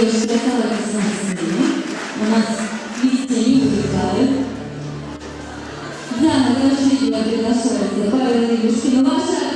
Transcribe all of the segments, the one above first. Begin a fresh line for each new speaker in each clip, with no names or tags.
Девушки, оставайтесь на сцене. У нас не вылетают. Диана Грошидина приглашается Павел Ильюшкин. Ваши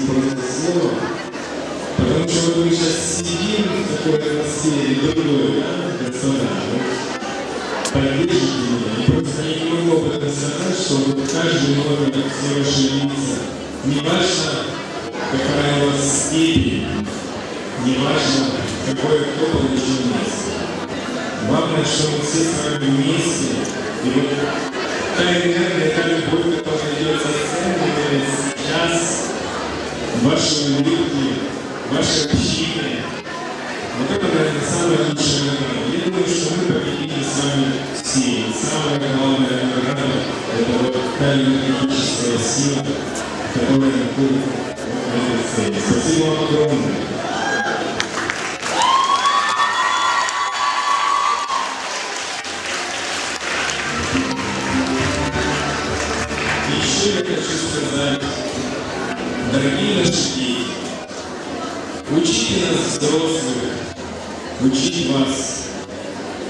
просто слово, потому что вот мы сейчас сидим в такой атмосфере другой, вот, поддержите меня. И просто я не могу об этом сказать, что вот каждый номер, все ваши лица, неважно, какая у вас степень, неважно, какое кто получил место. Главное, что мы все с вами вместе, и вот та энергия, та любовь, которая идет со сцены, сейчас, ваши улыбки, ваше общение, вот это, наверное, самое лучшее. Я думаю, что мы победили с вами все. И самая главная награда – это вот та энергетическая сила, которая находится на этой сцене. Спасибо вам огромное. Учите нас взрослых, учить вас,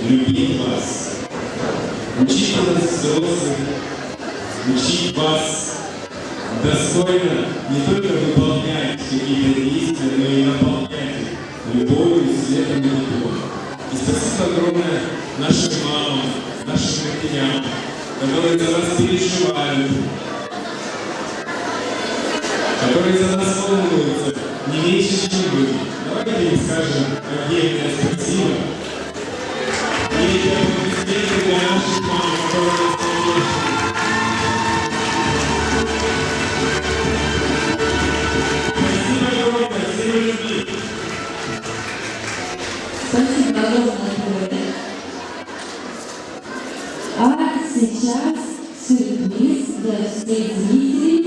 любить вас. Учите нас взрослых, учить вас. Достойно не только выполнять какие-то действия, но и наполнять любовью, светом и теплом. И спасибо огромное нашим мамам, нашим матерям, которые за нас переживают, которые за нас волнуются не меньше, чем вы. Давайте им скажем отдельное спасибо. И эти аплодисменты для наших мам, которые. Спасибо огромное, всем любви.
Спасибо огромное. А сейчас сюрприз для всех зрителей.